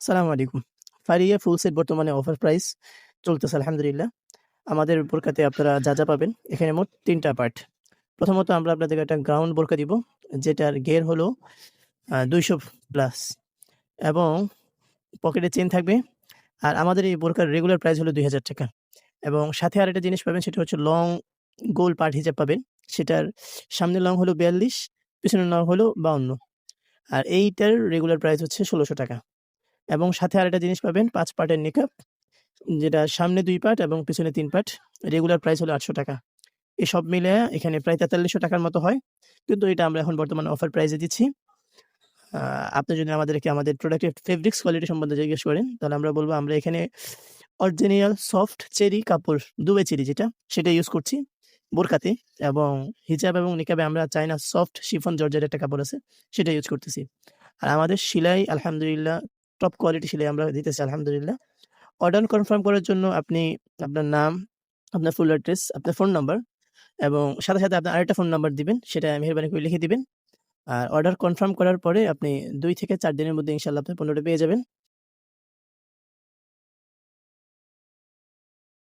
সালামু আলাইকুম। Faria full set বর্তমানে অফার প্রাইস চলতেছে আলহামদুলিল্লাহ। আমাদের বোরকাতে আপনারা যা, যা পাবেন এখানে মোট তিনটা পার্ট। প্রথমত আমরা আপনাদেরকে একটা গ্রাউন্ড বোরকা দিব যেটার ঘের হলো দুইশো প্লাস এবং পকেটে চেন থাকবে। আর আমাদের এই বোরকার রেগুলার প্রাইস হলো ৳২,০০০ এবং সাথে আর একটা জিনিস পাবেন সেটা হচ্ছে লং গোল পার্ট হিসাব পাবেন। সেটার সামনের লং হলো ৪২, পিছনের লং হলো ৫২ আর এইটার রেগুলার প্রাইস হচ্ছে ষোলোশো টাকা এবং সাথে আরেকটা জিনিস পাবেন, পাঁচ পার্টের নিকাব, যেটা সামনে দুই পার্ট এবং পিছনে তিন পার্ট। রেগুলার প্রাইস হলো ৳৮০০ এই সব মিলায়া এখানে প্রায় তেতাল্লিশশো টাকার মতো হয়। কিন্তু এটা আমরা এখন বর্তমানে অফার প্রাইসে দিচ্ছি। আপনি যদি আমাদেরকে আমাদের প্রোডাক্টের ফেব্রিক্স কোয়ালিটি সম্বন্ধে জিজ্ঞেস করেন, তাহলে আমরা বলব আমরা এখানে অরিজিনাল সফট চেরি কাপড়, দুবে চেরি যেটা, সেটা ইউজ করছি বোরকাতে এবং হিজাব এবং নিকাবে আমরা চাইনা সফট শিফন জর্জেট একটা কাপড় আছে, সেটা ইউজ করতেছি। আর আমাদের সিলাই, আলহামদুলিল্লাহ টপ কোয়ালিটি সেলাই আমরা দিতেছি আলহামদুলিল্লাহ। অর্ডার কনফার্ম করার জন্য আপনি আপনার নাম, আপনার ফুল অ্যাড্রেস, আপনার ফোন নাম্বার এবং সাথে, সাথে আপনার আরেকটা ফোন নাম্বার দিবেন। সেটা মেহরবানি করে লিখে দিবেন। আর অর্ডার কনফার্ম করার পরে আপনি দুই থেকে চার দিনের মধ্যে ইনশাল্লাহ আপনি পণ্যটা পেয়ে যাবেন।